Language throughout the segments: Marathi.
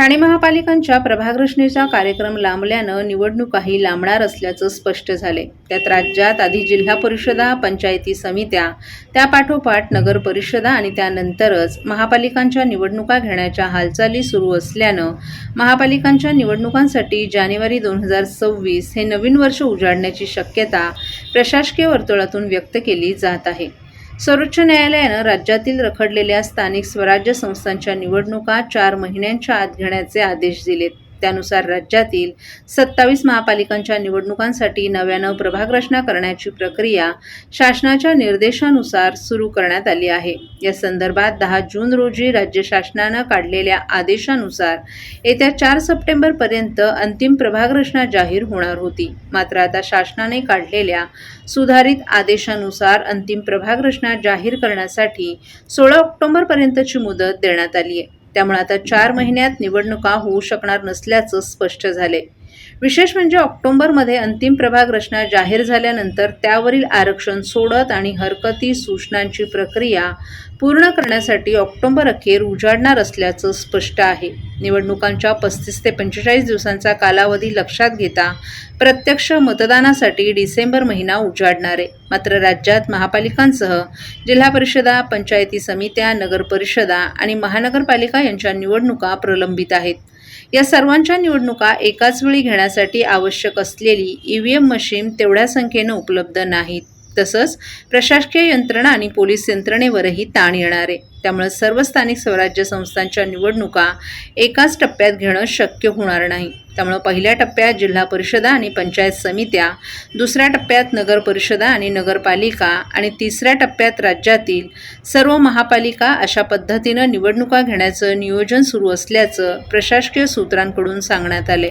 ठाणे महापालिकांच्या प्रभागरचनेचा कार्यक्रम लांबल्यानं निवडणुकाही लांबणार असल्याचं स्पष्ट झाले त्यात राज्यात आधी जिल्हा परिषदा पंचायती समित्या त्यापाठोपाठ नगर परिषदा आणि त्यानंतरच महापालिकांच्या निवडणुका घेण्याच्या हालचाली सुरू असल्यानं महापालिकांच्या निवडणुकांसाठी जानेवारी दोन हजार सव्वीस हे नवीन वर्ष उजाडण्याची शक्यता प्रशासकीय वर्तुळातून व्यक्त केली जात आहे. सर्वोच्च न्यायालयानं राज्यातील रखडलेल्या स्थानिक स्वराज्य संस्थांच्या निवडणुका चार महिन्यांच्या आत घेण्याचे आदेश दिलेत. त्यानुसार राज्यातील सत्तावीस महापालिकांच्या निवडणुकांसाठी नव्यानं प्रभाग रचना करण्याची प्रक्रिया शासनाच्या निर्देशानुसार सुरू करण्यात आली आहे. या संदर्भात दहा जून रोजी राज्य शासनानं काढलेल्या आदेशानुसार येत्या चार सप्टेंबरपर्यंत अंतिम प्रभाग रचना जाहीर होणार होती. मात्र आता शासनाने काढलेल्या सुधारित आदेशानुसार अंतिम प्रभाग रचना जाहीर करण्यासाठी सोळा ऑक्टोबरपर्यंतची मुदत देण्यात आली आहे त्यामुळे आता चार महिन्यात निवडणुका होऊ शकणार नसल्याचं स्पष्ट झाले विशेष म्हणजे ऑक्टोबरमध्ये अंतिम प्रभाग रचना जाहीर झाल्यानंतर त्यावरील आरक्षण सोडत आणि हरकती सूचनांची प्रक्रिया पूर्ण करण्यासाठी ऑक्टोबर अखेर उजाडणार असल्याचं स्पष्ट आहे. निवडणुकांच्या पस्तीस ते पंचेचाळीस दिवसांचा कालावधी लक्षात घेता प्रत्यक्ष मतदानासाठी डिसेंबर महिना उजाडणार. आहे मात्र राज्यात महापालिकांसह जिल्हा परिषदा पंचायती समित्या नगरपरिषदा आणि महानगरपालिका यांच्या निवडणुका प्रलंबित आहेत. या सर्वांच्या निवडणुका एकाच वेळी घेण्यासाठी आवश्यक असलेली ई व्ही एम मशीन तेवढ्या संख्येनं उपलब्ध नाहीत. तसंच प्रशासकीय यंत्रणा आणि पोलीस यंत्रणेवरही ताण येणार. आहे त्यामुळे सर्व स्थानिक स्वराज्य संस्थांच्या निवडणुका एकाच टप्प्यात घेणं शक्य होणार नाही. त्यामुळं पहिल्या टप्प्यात जिल्हा परिषदा आणि पंचायत समित्या दुसऱ्या टप्प्यात नगर परिषदा आणि नगरपालिका आणि तिसऱ्या टप्प्यात राज्यातील सर्व महापालिका अशा पद्धतीनं निवडणुका घेण्याचं नियोजन सुरू असल्याचं प्रशासकीय सूत्रांकडून सांगण्यात आले.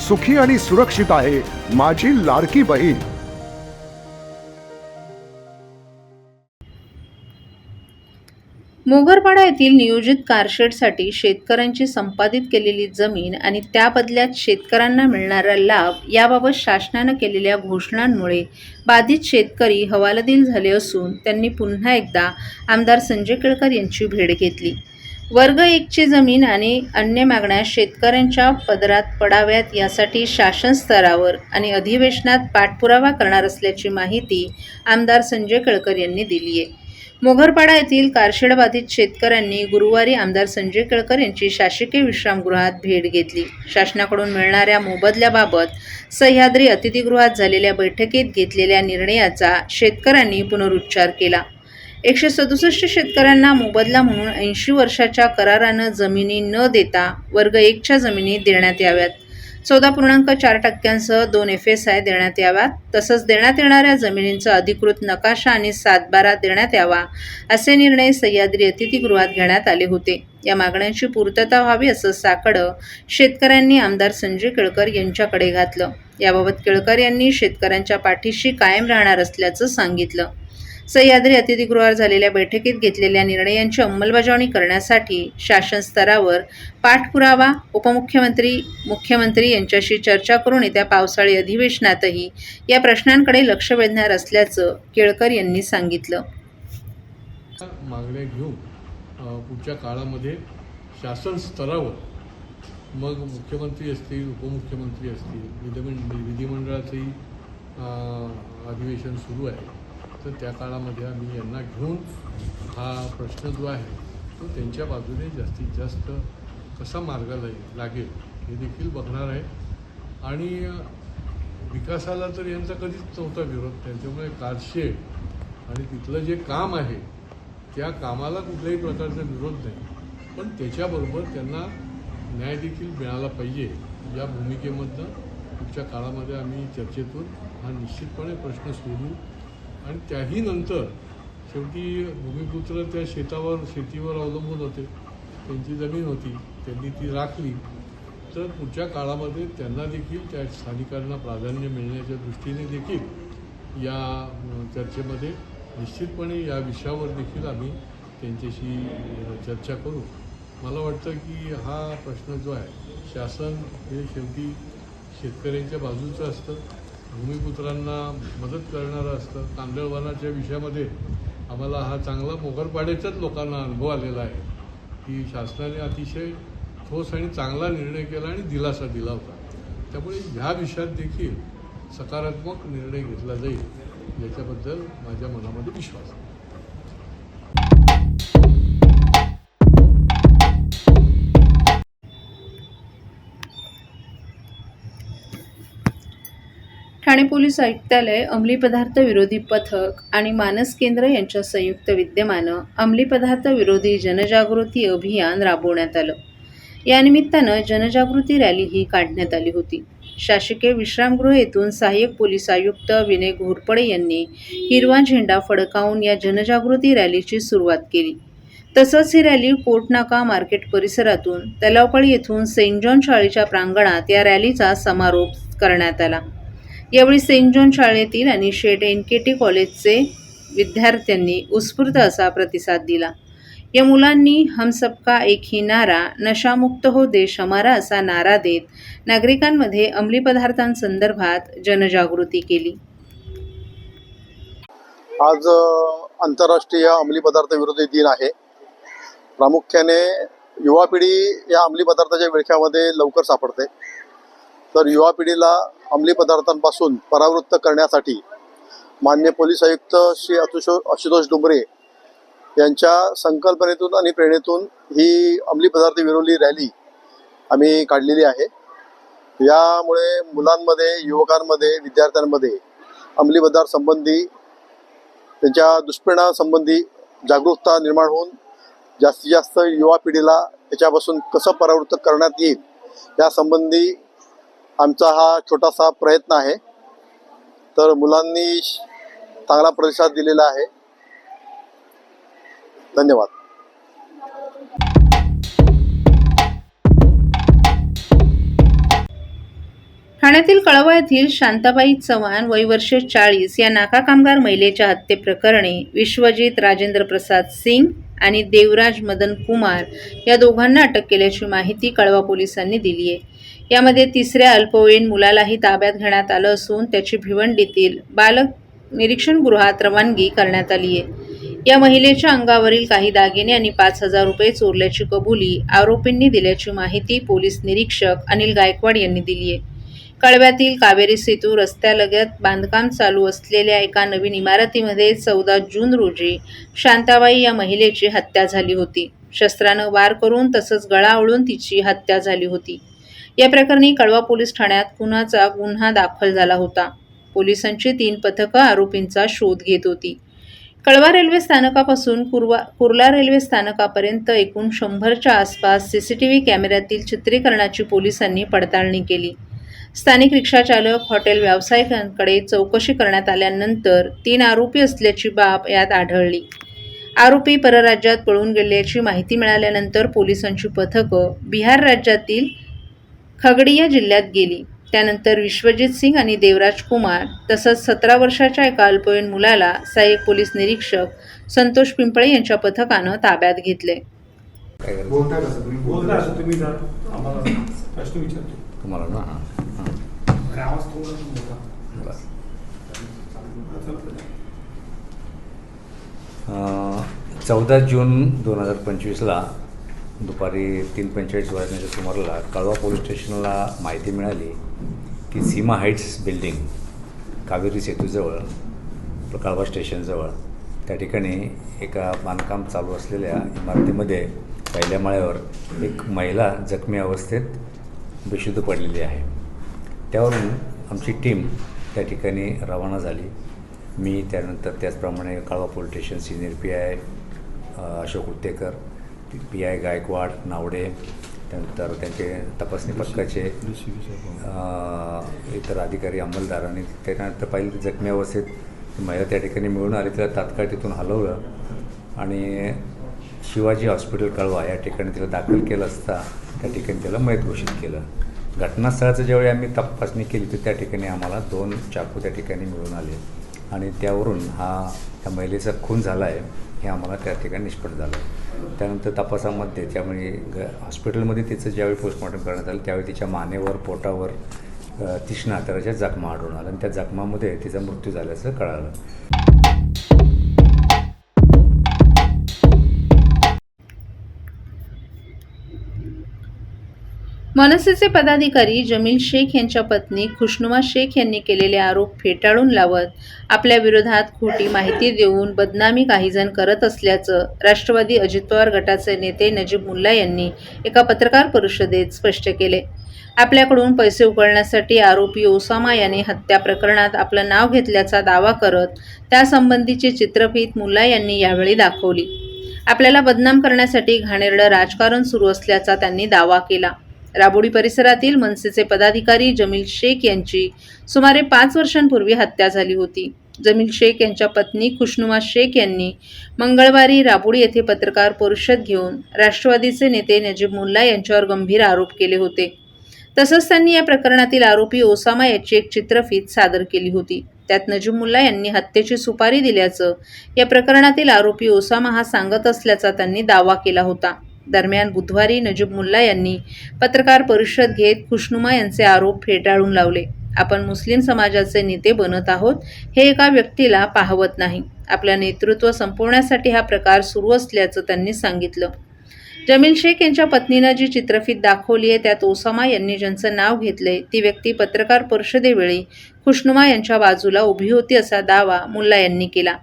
सुखी आणि सुरक्षित आहे माझी लाडकी बहीण. मोगरपाडा येथील नियोजित कारशेडसाठी शेतकऱ्यांची संपादित केलेली जमीन आणि त्या बदल्यात शेतकऱ्यांना मिळणारा लाभ याबाबत शासनानं केलेल्या घोषणांमुळे बाधित शेतकरी हवालदिल झाले असून त्यांनी पुन्हा एकदा आमदार संजय केळकर यांची भेट घेतली. वर्ग एकची जमीन आणि अन्य मागण्या शेतकऱ्यांच्या पदरात पडाव्यात यासाठी शासन स्तरावर आणि अधिवेशनात पाठपुरावा करणार असल्याची माहिती आमदार संजय केळकर यांनी दिली आहे. मोघरपाडा येथील कारशेडबाधित शेतकऱ्यांनी गुरुवारी आमदार संजय केळकर यांची शासकीय विश्रामगृहात भेट घेतली. शासनाकडून मिळणाऱ्या मोबदल्याबाबत सह्याद्री अतिथीगृहात झालेल्या बैठकीत घेतलेल्या निर्णयाचा शेतकऱ्यांनी पुनरुच्चार केला. एकशे सदुसष्ट शेतकऱ्यांना मोबदला म्हणून ऐंशी वर्षाच्या करारानं जमिनी न देता वर्ग एकच्या जमिनी देण्यात याव्यात. चौदा पूर्णांक चार टक्क्यांसह दोन एफ एस आय देण्यात याव्यात. तसंच देण्यात येणाऱ्या जमिनींचा अधिकृत नकाशा आणि सातबारा देण्यात यावा असे निर्णय सह्याद्री अतिथीगृहात घेण्यात आले होते. या मागण्यांची पूर्तता व्हावी असं साकडं शेतकऱ्यांनी आमदार संजय केळकर यांच्याकडे घातलं. याबाबत केळकर यांनी शेतकऱ्यांच्या पाठीशी कायम राहणार असल्याचं सांगितलं. सह्याद्री अतिथीगृहावर झालेल्या बैठकीत घेतलेल्या निर्णयांची अंमलबजावणी करण्यासाठी शासन स्तरावर पाठपुरावा उपमुख्यमंत्री मुख्यमंत्री यांच्याशी चर्चा करून येत्या पावसाळी अधिवेशनातही या प्रश्नांकडे लक्ष वेधणार असल्याचं केळकर यांनी सांगितलं. मागण्या घेऊन पुढच्या काळामध्ये शासन स्तरावर मग मुख्यमंत्री असतील उपमुख्यमंत्री असतील विधिमंड विधिमंडळाचंही अधिवेशन सुरू आहे. तर त्या काळामध्ये आम्ही यांना घेऊन हा प्रश्न जो आहे तो त्यांच्या बाजूने जास्तीत जास्त कसा मार्गाला लागेल हे देखील बघणार आहे. आणि विकासाला तर यांचा कधीच नव्हता विरोध त्यांच्यामुळे कारशेड आणि तिथलं जे काम आहे त्या कामाला कुठल्याही प्रकारचा विरोध नाही. पण त्याच्याबरोबर त्यांना न्याय देखील मिळाला पाहिजे या भूमिकेमधनं. पुढच्या काळामध्ये आम्ही चर्चेतून हा निश्चितपणे प्रश्न सोडू आणि त्याही नंतर शेवटी भूमिपुत्र त्या शेतावर शेतीवर अवलंबून होते. त्यांची जमीन होती त्यांनी ती राखली. तर पुढच्या काळामध्ये त्यांना देखील त्या स्थानिकांना प्राधान्य मिळण्याच्या दृष्टीने देखील या चर्चेमध्ये निश्चितपणे या विषयावर देखील आम्ही त्यांच्याशी चर्चा करू. मला वाटतं की हा प्रश्न जो आहे शासन हे शेवटी शेतकऱ्यांच्या बाजूचं असतं. भूमिपुत्रांना मदत करणारं असतं. तांदळवानाच्या विषयामध्ये आम्हाला हा चांगला मोगरपाड्याच्याच लोकांना अनुभव आलेला आहे. की शासनाने अतिशय ठोस आणि चांगला निर्णय केला आणि दिलासा दिला होता. त्यामुळे ह्या विषयात देखील सकारात्मक निर्णय घेतला जाईल याच्याबद्दल माझ्या मनामध्ये विश्वास आहे. ठाणे पोलीस आयुक्तालय अंमली पदार्थ विरोधी पथक आणि मानस केंद्र यांच्या संयुक्त विद्यमानं अंमली पदार्थ विरोधी जनजागृती अभियान राबवण्यात आलं. यानिमित्तानं जनजागृती रॅलीही काढण्यात आली होती. शासकीय विश्रामगृह येथून सहाय्यक पोलीस आयुक्त विनय घोरपडे यांनी हिरवा झेंडा फडकावून या जनजागृती रॅलीची सुरुवात केली. तसंच ही रॅली कोटनाका मार्केट परिसरातून तलावपाळी येथून सेंट जॉन शाळेच्या प्रांगणात या रॅलीचा समारोप करण्यात आला. यावेळी सेंट जॉन शाळेतील आणि शेट एन के टी कॉलेजचे विद्यार्थ्यांनी उत्स्फूर्त असा प्रतिसाद दिला. या मुलांनी हम सबका एक ही नारा नशामुक्त हो देश हमारा असा नारा देत नागरिकांमध्ये अंमली पदार्थांसंदर्भात जनजागृती केली. आज आंतरराष्ट्रीय अंमली पदार्थ विरोधी दिन आहे. प्रामुख्याने युवा पिढी या अंमली पदार्थाच्या विळख्यामध्ये लवकर सापडते. तर युवा पिढीला अंमली पदार्थांपासून परावृत्त करण्यासाठी मान्य पोलीस आयुक्त श्री अतुशो आशुतोष डुंबरे यांच्या संकल्पनेतून आणि प्रेरणेतून ही अंमली पदार्थ विरोधी रॅली आम्ही काढलेली आहे. यामुळे मुलांमध्ये युवकांमध्ये विद्यार्थ्यांमध्ये अंमली पदार्थ संबंधी त्यांच्या दुष्परिणामांसंबंधी जागरूकता निर्माण होऊन जास्तीत जास्त युवा पिढीला त्याच्यापासून कसं परावृत्त करण्यात येईल यासंबंधी आमचा हा छोटासा प्रयत्न आहे. तर मुलांनी चांगला प्रतिसाद दिलेला आहे. धन्यवाद. ठाण्यातील कळवा येथील शांताबाई चव्हाण वय वर्ष चाळीस या नाका कामगार महिलेच्या हत्येप्रकरणी विश्वजित राजेंद्र प्रसाद सिंग आणि देवराज मदन कुमार या दोघांना अटक केल्याची माहिती कळवा पोलिसांनी दिली आहे. यामध्ये तिसऱ्या अल्पवयीन मुलालाही ताब्यात घेण्यात आलं असून त्याची भिवंडीतील बालक निरीक्षण गृहात रवानगी करण्यात आली आहे. या महिलेच्या अंगावरील काही दागिने आणि पाच हजार रुपये चोरल्याची कबुली आरोपींनी दिल्याची माहिती पोलीस निरीक्षक अनिल गायकवाड यांनी दिली आहे. कळव्यातील कावेरी सेतू रस्त्यालगत बांधकाम चालू असलेल्या एका नवीन इमारतीमध्ये चौदा जून रोजी शांताबाई या महिलेची हत्या झाली होती. शस्त्रानं वार करून तसंच गळावळून तिची हत्या झाली होती. या प्रकरणी कळवा पोलीस ठाण्यात खुनाचा गुन्हा दाखल झाला होता. पोलिसांची तीन पथकं आरोपींचा शोध घेत होती. कळवा रेल्वे स्थानकापासून कुर्वा कुर्ला रेल्वे स्थानकापर्यंत एकूण शंभरच्या आसपास सीसीटीव्ही कॅमेऱ्यातील चित्रीकरणाची पोलिसांनी पडताळणी केली. स्थानिक रिक्षाचालक हॉटेल व्यावसायिकांकडे चौकशी करण्यात आल्यानंतर तीन आरोपी असल्याची बाब यात आढळली. आरोपी परराज्यात पळून गेल्याची माहिती मिळाल्यानंतर पोलिसांची पथकं बिहार राज्यातील खगडिया जिल्ह्यात गेली. त्यानंतर विश्वजित सिंग आणि देवराज कुमार तसंच सतरा वर्षाच्या एका अल्पवयीन मुलाला सहाय्यक पोलीस निरीक्षक संतोष पिंपळे यांच्या पथकानं ताब्यात घेतले. चौदा जून दोन हजार पंचवीसला दुपारी तीन पंचेचाळीस वाजण्याच्या सुमाराला कळवा पोलीस स्टेशनला माहिती मिळाली की सीमा हाईट्स बिल्डिंग कावेरी सेतूजवळ कळवा स्टेशनजवळ त्या ठिकाणी एका बांधकाम चालू असलेल्या इमारतीमध्ये पहिल्या माळ्यावर एक महिला जखमी अवस्थेत बेशुद्ध पडलेली आहे. त्यावरून आमची टीम त्या ठिकाणी रवाना झाली. मी त्यानंतर त्याचप्रमाणे Kalwa police station senior P I Ashok Uttekar P I Gaikwad Navade त्यानंतर त्यांचे तपासणी पथकाचे इतर अधिकारी अंमलदार आणि त्यानंतर पाहिलं जखमी अवस्थेत महिला त्या ठिकाणी मिळून आली तिला तात्काळ तिथून हलवलं आणि शिवाजी हॉस्पिटल कळवा या ठिकाणी तिला दाखल केलं असता त्या ठिकाणी त्याला मयत घोषित केलं. घटनास्थळाचं ज्यावेळी आम्ही तपासणी केली तर त्या ठिकाणी आम्हाला दोन चाकू त्या ठिकाणी मिळून आले. आणि त्यावरून हा त्या महिलेचा खून झाला आहे हे आम्हाला त्या ठिकाणी निष्पन्न झालं. त्यानंतर तपासामध्ये त्यामुळे ग हॉस्पिटलमध्ये तिचं ज्यावेळी पोस्टमॉर्टम करण्यात आलं त्यावेळी तिच्या मानेवर पोटावर अ, तीक्ष्ण जखमा आढळून आल्या आणि त्या जखमामध्ये तिचा मृत्यू झाल्याचं कळालं. मनसेचे पदाधिकारी जमील शेख यांच्या पत्नी खुशनुमा शेख यांनी केलेले आरोप फेटाळून लावत आपल्या विरोधात खोटी माहिती देऊन बदनामी काहीजण करत असल्याचं राष्ट्रवादी अजित पवार गटाचे नेते नजीब मुल्ला यांनी एका पत्रकार परिषदेत स्पष्ट केले. आपल्याकडून पैसे उकळण्यासाठी आरोपी ओसामा याने हत्या प्रकरणात आपलं नाव घेतल्याचा दावा करत त्यासंबंधीची चित्रफीत मुल्ला यांनी यावेळी दाखवली. आपल्याला बदनाम करण्यासाठी घाणेरडं राजकारण सुरू असल्याचा त्यांनी दावा केला. राबोडी परिसरातील मनसेचे पदाधिकारी जमील शेख यांची सुमारे पाच वर्षांपूर्वी हत्या झाली होती. जमील शेख यांच्या पत्नी खुशनुमा शेख यांनी मंगळवारी राबोडी येथे पत्रकार परिषद घेऊन राष्ट्रवादीचे नेते नजीब मुल्ला यांच्यावर गंभीर आरोप केले होते. तसंच त्यांनी या प्रकरणातील आरोपी ओसामा याची एक चित्रफीत सादर केली होती. त्यात नजीब मुल्ला यांनी हत्येची सुपारी दिल्याचं या प्रकरणातील आरोपी ओसामा हा सांगत असल्याचा त्यांनी दावा केला होता. दरम्यान बुधवारी नजीब मुल्ला यांनी पत्रकार परिषद घेत खुशनुमा यांचे आरोप फेटाळून लावले. आपण मुस्लिम समाजाचे नेते बनत आहोत हे एका व्यक्तीला पाहवत नाही. आपलं नेतृत्व संपवण्यासाठी हा प्रकार सुरू असल्याचं त्यांनी सांगितलं. जमील शेख यांच्या पत्नीनं जी चित्रफीत दाखवली आहे त्यात ओसामा यांनी ज्यांचं नाव घेतलंय ती व्यक्ती पत्रकार परिषदेवेळी खुशनुमा यांच्या बाजूला उभी होती असा दावा मुल्ला यांनी केला.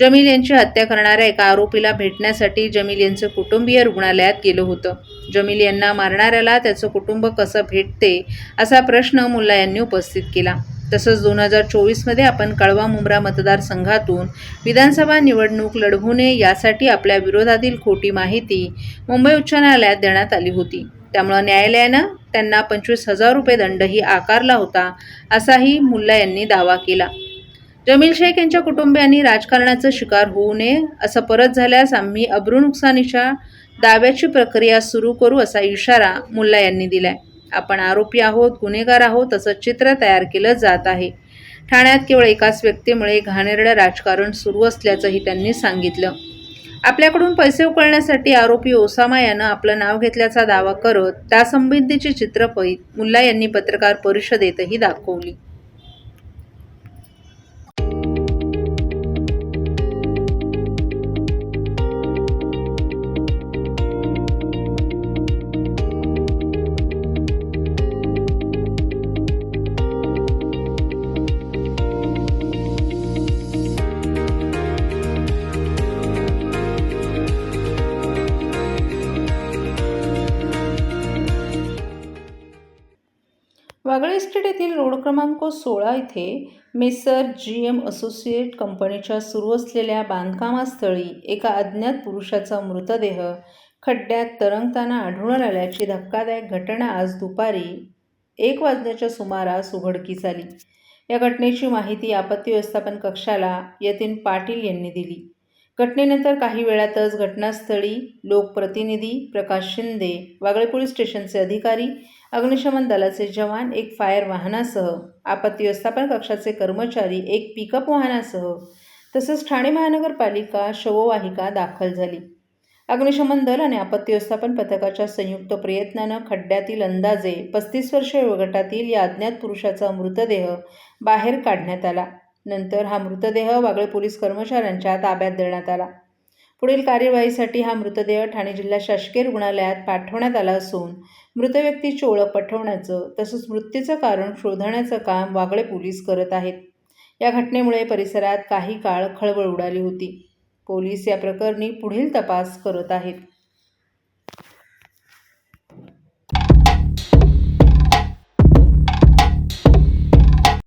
जमील यांची हत्या करणाऱ्या एका आरोपीला भेटण्यासाठी जमील यांचं कुटुंबीय रुग्णालयात गेलं होतं. जमील यांना मारणाऱ्याला त्याचं कुटुंब कसं भेटते असा प्रश्न मुल्ला यांनी उपस्थित केला. तसंच दोन हजार चोवीसमध्ये आपण कळवा मुंब्रा मतदारसंघातून विधानसभा निवडणूक लढवू नये यासाठी आपल्या विरोधातील खोटी माहिती मुंबई उच्च न्यायालयात देण्यात आली होती. त्यामुळं न्यायालयानं त्यांना पंचवीस हजार रुपये दंडही आकारला होता असाही मुल्ला यांनी दावा केला. जमील शेख यांच्या कुटुंबियांनी राजकारणाचं शिकार होऊ नये असं परत झाल्यास आम्ही अब्रू नुकसानीच्या दाव्याची प्रक्रिया सुरू करू असा इशारा मुल्ला यांनी दिलाय. आपण आरोपी आहोत गुन्हेगार आहोत असं चित्र तयार केलं जात आहे. ठाण्यात केवळ एकाच व्यक्तीमुळे घाणेरडं राजकारण सुरू असल्याचंही त्यांनी सांगितलं. आपल्याकडून पैसे उकळण्यासाठी आरोपी ओसामा यानं आपलं नाव घेतल्याचा दावा करत त्यासंबंधीची चित्रफीत मुल्ला यांनी पत्रकार परिषदेतही दाखवली. वागळे इस्टेट येथील रोड क्रमांक सोळा इथे मेसर जी एम असोसिएट कंपनीच्या सुरू असलेल्या बांधकामास्थळी एका अज्ञात पुरुषाचा मृतदेह खड्ड्यात तरंगताना आढळून आल्याची धक्कादायक घटना आज दुपारी एक वाजण्याच्या सुमारास उघडकीस आली. या घटनेची माहिती आपत्ती व्यवस्थापन कक्षाला यतीन पाटील यांनी दिली. घटनेनंतर काही वेळातच घटनास्थळी लोकप्रतिनिधी प्रकाश शिंदे वागळे पोलीस स्टेशनचे अधिकारी अग्निशमन दलाचे जवान एक फायर वाहनासह आपत्ती व्यवस्थापन कक्षाचे कर्मचारी एक पिकअप वाहनासह तसंच ठाणे महानगरपालिका शववाहिका दाखल झाली. अग्निशमन दल आणि आपत्ती व्यवस्थापन पथकाच्या संयुक्त प्रयत्नानं खड्ड्यातील अंदाजे पस्तीस वर्षे वयोगटातील या अज्ञात पुरुषाचा मृतदेह बाहेर काढण्यात आला. नंतर हा मृतदेह वागळे पोलीस कर्मचाऱ्यांच्या ताब्यात देण्यात आला. पुढील कार्यवाहीसाठी हा मृतदेह ठाणे जिल्हा शासकीय रुग्णालयात पाठवण्यात आला असून मृत व्यक्तीची ओळख पटवण्याचं तसंच मृत्यूचं कारण शोधण्याचं काम वागळे पोलीस करत आहेत. या घटनेमुळे परिसरात काही काळ खळबळ उडाली होती. पोलीस या प्रकरणी पुढील तपास करत आहेत.